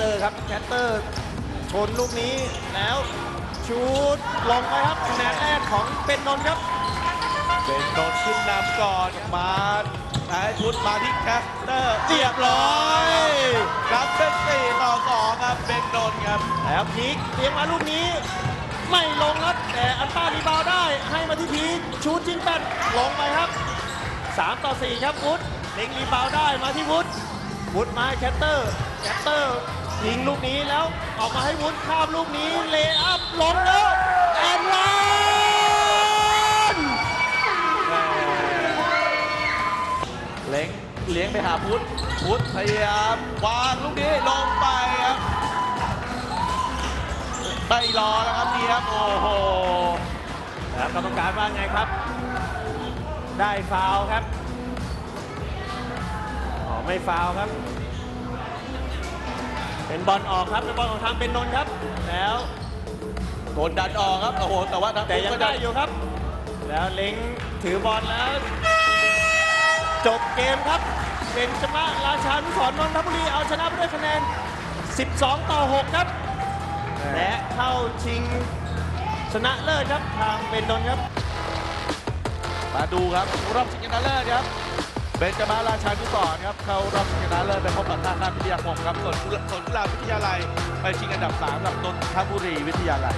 ลูกนี้แล้วชูดลงไปครับคะแนนแรกของเป็นนนท์ครับ เป็นโดนขึ้นนำก่อนมาไอ้ชุดมาที่แคสเตอร์เรียบร้อยครับเป็นสี่ต่อสองครับเป็นโดนครับแล้วพีคเลี้ยงมาลูกนี้ ไม่ลงครับแต่อันป้ารีบาวด์ได้ให้มาที่พีคชูดจิ้งแป้นลงไปครับ 3 ต่อ 4 ครับวุฒเล็งรีบาวด์ได้มาที่วุฒวุฒมาให้แคตเตอร์แคตเตอร์ ยิงลูกนี้แล้วออกมาให้วุฒข้ามลูกนี้เลย์อัพลงแล้วแอนวานเล้งเลี้ยงไปหาพุทธพุทธพยายามวางลูกนี้ลงไปครับไม่รอแล้วครับนี่ครับโอ้โหแล้วกรรมการว่าไงครับ ได้ฟาวล์ครับอ๋อไม่ฟาวล์ครับ เป็นบอลออกครับเป็นบอลของทางเป็นนนท์ครับ แล้วกดดันออกครับ โอ้โห แต่ว่าทางแต่ยังก็ได้อยู่ครับ แล้วเล็งถือบอลแล้ว จบเกมครับ เป็นชนะราชานุสรณ์นนทบุรี เอาชนะไปด้วยคะแนน 12 ต่อ 6 ครับ และเข้าชิงชนะเลิศครับ ทางเป็นนนท์ครับ มาดูครับรอบชิงชนะเลิศครับ เบนจามาราชานุสรครับเข้ารอบชนะเลิศไปพบกับทาข้าชวิทยาคมครับส่วนส่วนกุลาวิทยาลัยไปชิงอันดับ3กับนนทบุรีวิทยาลัย